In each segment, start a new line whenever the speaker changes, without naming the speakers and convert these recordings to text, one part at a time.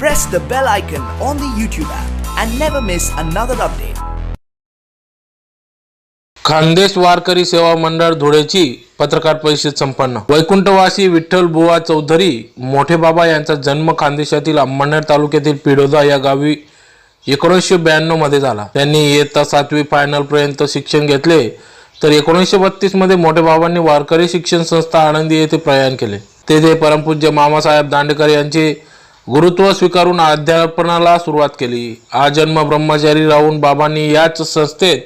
press the bell icon on the YouTube app and never miss another update.
Khandesh वारकरी सेवा मंडळ धुळेची पत्रकार परिषद संपन्न. वैकुंठवासी विठ्ठल बुवा चौधरी मोठे बाबा यांचा जन्म खानदेशातील अंमळनेर तालुक्यातील पिडोदा या गावी एकोणीसशे ब्याण्णवमध्ये झाला. त्यांनी इयत्ता सातवी फायनल पर्यंत शिक्षण घेतले तर एकोणीसशे बत्तीसमध्ये मोठे बाबांनी वारकरी शिक्षण संस्था आनंदी येथे प्रयाण केले. तेथे परमपूज्य मामासाहेब दांडेकर यांचे गुरुत्व स्वीकारून अध्यापनाला सुरुवात केली. आजन्म ब्रह्मचारी राहून बाबांनी याच संस्थेत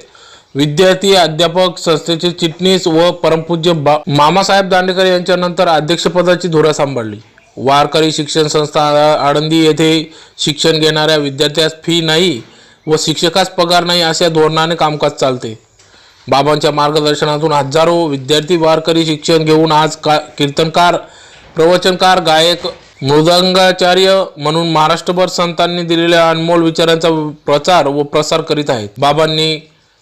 विद्यार्थी अध्यापक संस्थेचे चिटणीस व परमपूज्य बा मामासाहेब दांडेकर यांच्यानंतर अध्यक्षपदाची धुरा सांभाळली. वारकरी शिक्षण संस्था आ- आळंदी येथे शिक्षण घेणाऱ्या विद्यार्थ्यास फी नाही व शिक्षकास पगार नाही अशा धोरणाने कामकाज चालते. बाबांच्या मार्गदर्शनातून हजारो विद्यार्थी वारकरी शिक्षण घेऊन आज का कीर्तनकार प्रवचनकार गायक मृदंगाचार्य म्हणून महाराष्ट्रभर संतांनी दिलेल्या अनमोल विचारांचा प्रचार व प्रसार करीत आहेत. बाबांनी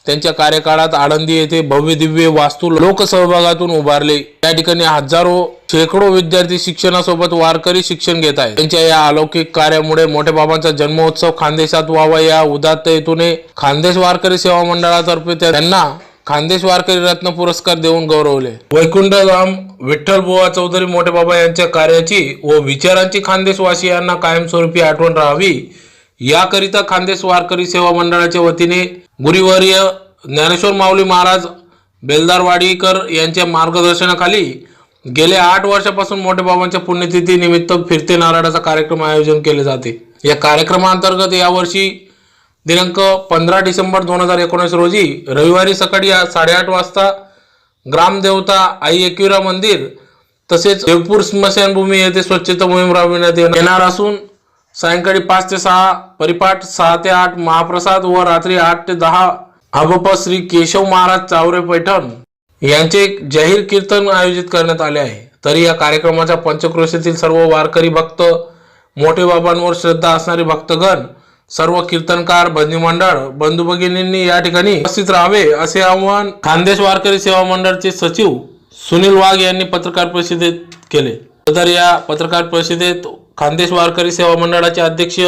त्यांच्या कार्यकाळात आळंदी येथे भव्य दिव्य वास्तू लोकसहभागातून उभारले. या ठिकाणी हजारो शेकडो विद्यार्थी शिक्षणासोबत वारकरी शिक्षण घेत आहेत. त्यांच्या या अलौकिक कार्यामुळे मोठ्या बाबांचा जन्मोत्सव खानदेशात व्हावा या उदात्त हेतूने खानदेश वारकरी सेवा मंडळातर्फे त्यांना खानदेश वारकरी रत्न पुरस्कार देऊन गौरवले. वैकुंठधाम विठ्ठलबुवा चौधरी मोठे बाबा यांच्या कार्याची व विचारांची खानदेशवासी यांना कायमस्वरूपी आठवण राहावी याकरिता खानदेश वारकरी सेवा मंडळाच्या वतीने गुरुवर्य ज्ञानेश्वर माऊली महाराज बेलदारवाडीकर यांच्या मार्गदर्शनाखाली गेल्या आठ वर्षापासून मोठे बाबांच्या पुण्यतिथी निमित्त फिरते नारळाचा कार्यक्रम आयोजन केले जाते. या कार्यक्रमाअंतर्गत यावर्षी दिनांक पंधरा डिसेंबर दोन हजार एकोणीस रोजी रविवारी सकाळी साडेआठ वाजता ग्रामदेवता आई एकविरा मंदिर तसेच देवपूर स्मशानभूमी येथे स्वच्छता मोहीम राबविण्यात येणार असून सायंकाळी पाच ते सहा परिपाठ सहा ते आठ महाप्रसाद व रात्री आठ ते दहा अभप श्री केशव महाराज चावरे पैठण यांचे एक जाहीर कीर्तन आयोजित करण्यात आले आहे. तरी या कार्यक्रमाच्या पंचक्रोशीतील सर्व वारकरी भक्त मोठे बाबांवर श्रद्धा असणारे भक्तगण सर्व कीर्तनकार बंधू मंडळ बंधू भगिनींनी या ठिकाणी उपस्थित राहावे असे आवाहन खानदेश वारकरी सेवा मंडळचे सचिव सुनील वाघ यांनी पत्रकार परिषदेत केले. तर या पत्रकार परिषदेत खानदेश वारकरी सेवा मंडळाचे अध्यक्ष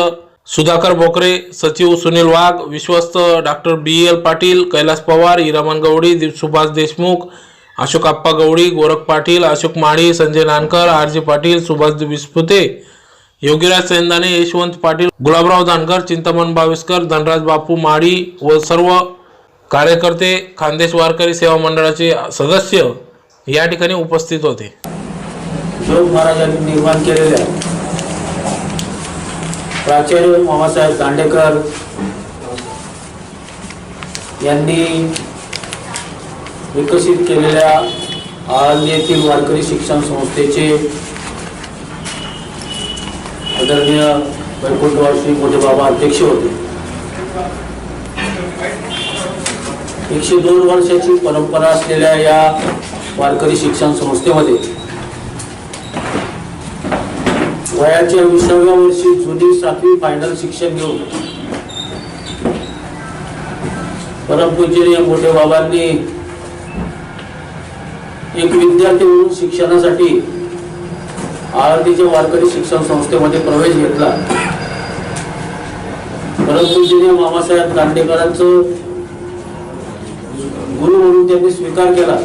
सुधाकर बोकरे सचिव सुनील वाघ विश्वस्त doctor B L Patil Kailas Pawar Hiraman Gawdi Subhash Deshmukh Ashok Appa Gawdi Gorakh Patil Ashok Mali Sanjay Nankar R J Patil Subhash Vispute Yogiraj सेंदाने Yashwant Patil Gulabrao Jankar Chintaman Baviskar Dhanraj Bapu Mali व सर्व कार्यकर्ते खानदेश वारकरी सेवा मंडळाचे सदस्य या ठिकाणी उपस्थित होते.
महाराजांनी निर्माण केलेल्या प्राचार्य मामासाहेब दांडेकर यांनी विकसित केलेल्या आळंदी येथील वारकरी शिक्षण संस्थेचे आदरणीय वैकुंठवासी मोठे बाबा अध्यक्ष होते. एकशे दोन वर्षाची परंपरा असलेल्या या वारकरी शिक्षण संस्थेमध्ये वयाच्या विसाव्या वर्षी जुनी सातवी फायनल शिक्षण घेऊन परमपूजनीय मोठे बाबांनी एक विद्यार्थी म्हणून शिक्षणासाठी आळंदीच्या वारकरी शिक्षण संस्थेमध्ये प्रवेश घेतला परमपूजनीय मामासाहेब दांडेकरांचं गुरु म्हणून त्यांनी स्वीकार केला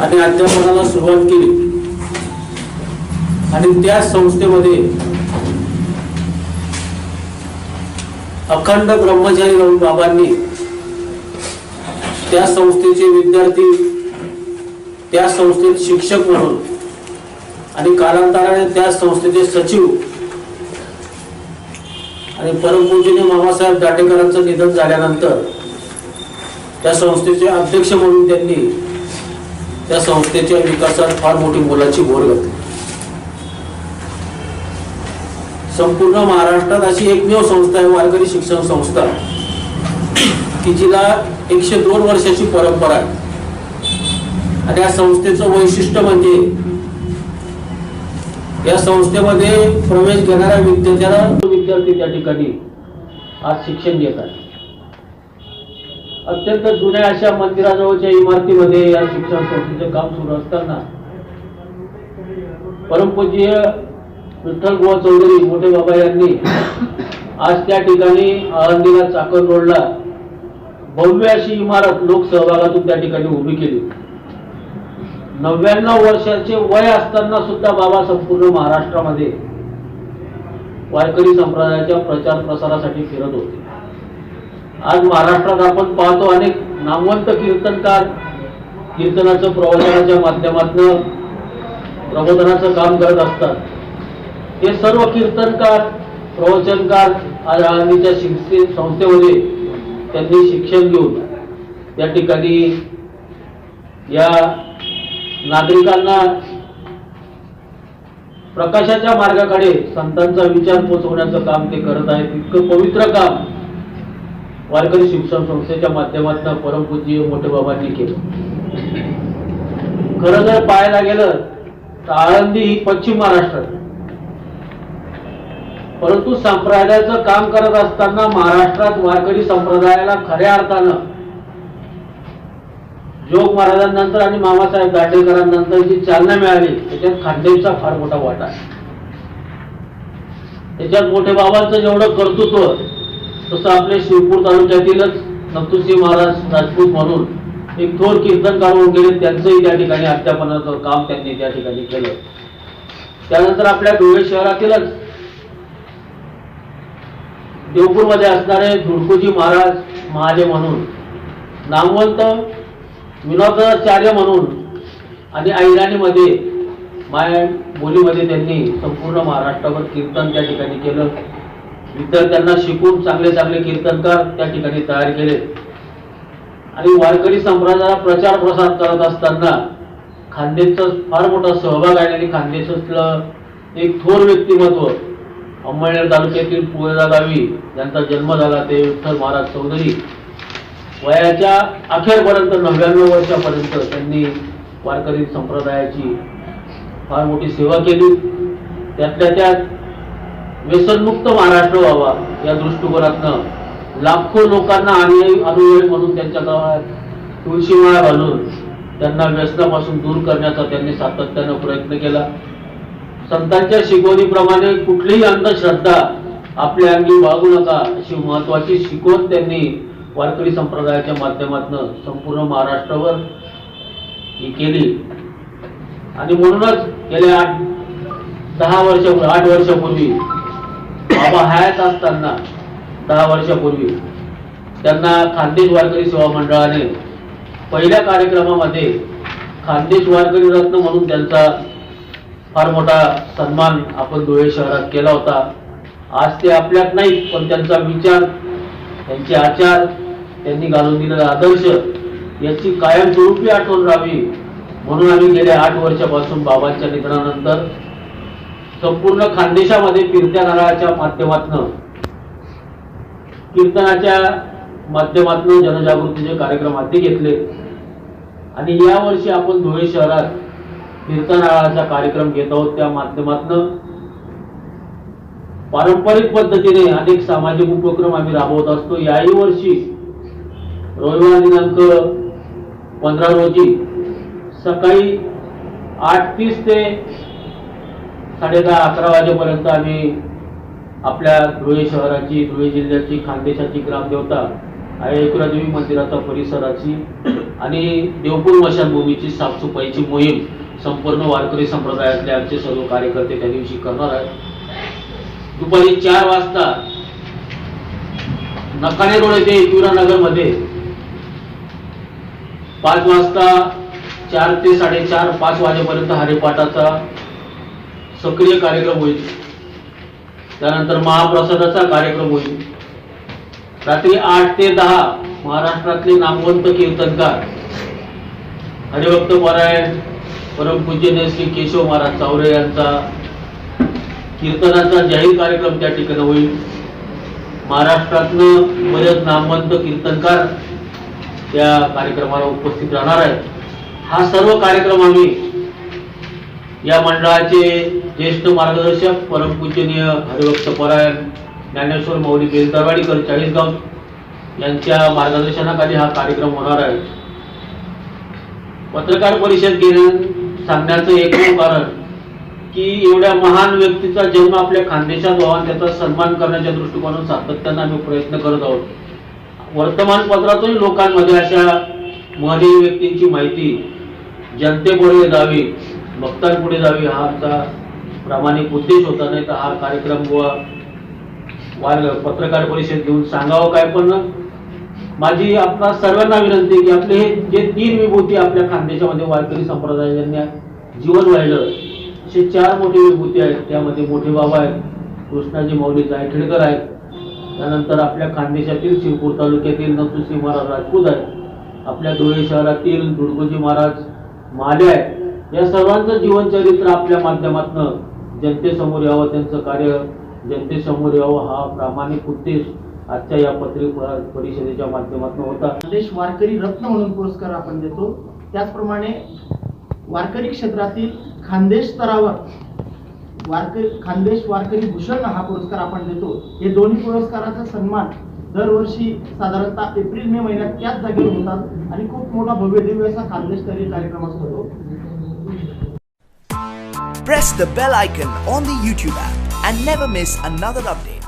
आणि अध्यापनाला सुरुवात केली. आणि त्या संस्थेमध्ये अखंड ब्रह्मचारी राहून बाबांनी त्या संस्थेचे विद्यार्थी त्या संस्थेत शिक्षक म्हणून आणि कालांतराने त्या संस्थेचे सचिव आणि परमपूजनी मामासाहेब दाटेकरांचं निधन झाल्यानंतर त्या संस्थेचे अध्यक्ष म्हणून त्यांनी त्या संस्थेच्या विकासात फार मोठी मोलाची भोर घातली. संपूर्ण महाराष्ट्रात अशी एकमेव संस्था आहे वारकरी शिक्षण संस्था की जिला एकशे दोन वर्षाची परंपरा आहे. आणि या संस्थेचं वैशिष्ट्य म्हणजे या संस्थेमध्ये प्रवेश घेणाऱ्या विद्यार्थ्याला विद्यार्थी त्या ठिकाणी आज शिक्षण घेत अत्यंत जुन्या अशा मंदिराजवळच्या इमारतीमध्ये या शिक्षण संस्थेचं काम सुरू असताना परमपूज्य विठ्ठल बुवा चौधरी मोठे बाबा यांनी आज त्या ठिकाणी आळंदीला चाकण रोडला भव्य अशी इमारत लोकसहभागातून त्या ठिकाणी उभी केली. नव्याण्णव वर्षाचे वय असताना सुद्धा बाबा संपूर्ण महाराष्ट्रामध्ये वारकरी संप्रदायाच्या प्रचार प्रसारासाठी फिरत होते. आज महाराष्ट्रात आपण पाहतो अनेक नामवंत कीर्तनकार कीर्तनाचं प्रवचनाच्या माध्यमातून प्रबोधनाचं काम करत असतात. हे सर्व कीर्तनकार प्रवचनकार आज आळंदीच्या शिक्षे संस्थेमध्ये त्यांनी शिक्षण घेऊन त्या ठिकाणी या नागरिकांना प्रकाशाच्या मार्गाकडे संतांचा विचार पोचवण्याचं काम ते करत आहेत. इतकं पवित्र काम वारकरी शिक्षण संस्थेच्या माध्यमातून परमपूज्य मोठे बाबांनी केलं. खरं जर पाहायला गेलं तर आळंदी ही पश्चिम महाराष्ट्रात परंतु संप्रदायाचं काम करत असताना महाराष्ट्रात वारकरी संप्रदायाला खऱ्या अर्थानं जोग महाराजांनंतर आणि मामासाहेब दांडेकरांनंतर जी चालना मिळाली त्याच्यात खांडेचा फार मोठा वाटा आहे. त्याच्यात मोठे बाबांचं जेवढं कर्तृत्व तसं आपले शिवपूर तालुक्यातीलच नंतुसिंह महाराज राजपूत म्हणून एक थोर कीर्तन काढून गेले त्यांचंही त्या ठिकाणी अध्यापनाचं काम त्यांनी त्या ठिकाणी केलं. त्यानंतर आपल्या धुळे शहरातीलच देवपूरमध्ये असणारे धुडकुजी महाराज महादेव म्हणून नामवंत विनोदाचार्य म्हणून आणि ऐराणीमध्ये माय बोलीमध्ये त्यांनी संपूर्ण महाराष्ट्रावर कीर्तन त्या ठिकाणी केलं. विद्यार्थ्यांना शिकून चांगले चांगले कीर्तनकार त्या ठिकाणी तयार केले. आणि वारकरी संप्रदायाला प्रचार प्रसार करत असताना खानदेशचा फार मोठा सहभाग आहे आणि खांदेचं एक थोर व्यक्तिमत्व अंमळनेर तालुक्यातील पुळेदा गावी ज्यांचा जन्म झाला ते विठ्ठल महाराज चौधरी वयाच्या अखेरपर्यंत नव्याण्णव वर्षापर्यंत त्यांनी वारकरी संप्रदायाची फार मोठी सेवा केली. त्यातल्या त्यात व्यसनमुक्त महाराष्ट्र व्हावा या दृष्टिकोनातनं लाखो लोकांना अनुयायी अनुयायी म्हणून त्यांच्या गावात तुळशीमाळा घालून त्यांना व्यसनापासून दूर करण्याचा त्यांनी सातत्यानं प्रयत्न केला. संतांच्या शिकवणीप्रमाणे कुठलीही अंधश्रद्धा आपल्या अंगी बाळगू नका अशी महत्वाची शिकवण त्यांनी वारकरी संप्रदायाच्या माध्यमातून संपूर्ण महाराष्ट्रावर ही केली. आणि म्हणूनच गेल्या आठ दहा वर्षापूर्वी आठ वर्षापूर्वी बाबा हयात असताना दहा वर्षापूर्वी त्यांना खानदेश वारकरी सेवा मंडळाने पहिल्या कार्यक्रमामध्ये खानदेश वारकरी रत्न म्हणून त्यांचा फार मोठा सन्मान आपण धुळे शहरात केला होता. आज ते आपल्यात नाहीत पण त्यांचा विचार त्यांचे आचार त्यांनी घालून दिलेला आदर्श याची कायमस्वरूपी आठवण राहावी. म्हणून आम्ही गेल्या आठ वर्षापासून बाबांच्या निधनानंतर संपूर्ण खानदेशामध्ये फिरत्या नारळाच्या माध्यमातून कीर्तनाच्या माध्यमातून जनजागृतीचे कार्यक्रम हाती घेतले. आणि यावर्षी आपण धुळे शहरात कीर्तनाळाचा कार्यक्रम घेत आहोत. त्या माध्यमातून पारंपरिक पद्धतीने अनेक सामाजिक उपक्रम आम्ही राबवत असतो. याही वर्षी रविवार दिनांक पंधरा रोजी सकाळी आठ तीस ते साडेदहा अकरा वाजेपर्यंत आम्ही आपल्या धुळे शहराची धुळे जिल्ह्याची खानदेशाची ग्रामदेवता आहे एकरादेवी मंदिराचा परिसराची आणि देवपूर मशानभूमीची साफसफाईची मोहीम संपूर्ण वारकरी संप्रदायातले आमचे सर्व कार्यकर्ते त्या दिवशी करणार आहेत. दुपारी चार वाजता नकाणे रोड येथे एकविरा मध्ये पाच वाजता चार ते साडेचार पाच वाजेपर्यंत हरिपाठाचा सक्रिय कार्यक्रम होईल. त्यानंतर महाप्रसादाचा कार्यक्रम होईल. रात्री आठ ते दहा महाराष्ट्रातले नामवंत कीर्तनकार हरिभक्त परायण परमपूज्यने श्री केशव महाराज चावरे यांचा कीर्तनाचा जाहीर कार्यक्रम त्या ठिकाणी होईल. महाराष्ट्रातनं बरेच नामवंत कीर्तनकार त्या कार्यक्रमाला उपस्थित राहणार आहेत. हा सर्व कार्यक्रम आम्ही या मंडळाचे ज्येष्ठ मार्गदर्शक परमपूजनीय हरिभक्त परायण ज्ञानेश्वर मौली बेलदरवाडीकर चाळीसगाव यांच्या मार्गदर्शनाखाली हा कार्यक्रम होणार आहे. पत्रकार परिषद घेण्या सांगण्याचं एकमेव कारण की एवढ्या महान व्यक्तीचा जन्म आपल्या खानदेशात व्हावा त्याचा सन्मान करण्याच्या दृष्टिकोनातून सातत्यानं आम्ही प्रयत्न करत आहोत. वर्तमानपत्रातून लोकांमध्ये अशा महनीय व्यक्तींची माहिती जनतेपुढे जावी भक्तांपुढे जावी हा आमचा प्रामाणिक उद्देश होता. नाही तर हा कार्यक्रम व वार पत्रकार परिषद घेऊन सांगावं काय पण. माझी आपला सर्वांना विनंती की आपले हे जे तीन विभूती आपल्या खानदेशामध्ये वारकरी संप्रदायाने जीवन वाहिलं असे चार मोठे विभूती आहेत. त्यामध्ये मोठे बाबा आहेत. कृष्णाजी माऊली जायखेडकर आहेत. त्यानंतर आपल्या खानदेशातील शिरपूर तालुक्यातील नथुसिंह महाराज राजपूत आहेत. आपल्या धुळे शहरातील दुर्गोजी महाराज माले आहेत. या सर्वांचं जीवनचरित्र आपल्या माध्यमातून जनतेसमोर यावं त्यांचं कार्य जनतेसमोर यावं हा प्रामाणिक उद्देश आजच्या या पत्रिका परिषदेच्या माध्यमातून होता.
संदेश वारकरी रत्न म्हणून पुरस्कार आपण देतो. त्याचप्रमाणे वारकरी क्षेत्रातील खानदेश स्तरावर वारकरी खानदेश वारकरी भूषण हा पुरस्कार आपण देतो हे दोन्ही पुरस्काराचा सन्मान दरवर्षी साधारणतः एप्रिल मे महिन्यात त्याच जागेवर होतात आणि खूप मोठा भव्य दिव्य असा खानदेश स्तरीय कार्यक्रम असतो तो
Press the bell icon on the YouTube app and never miss another update.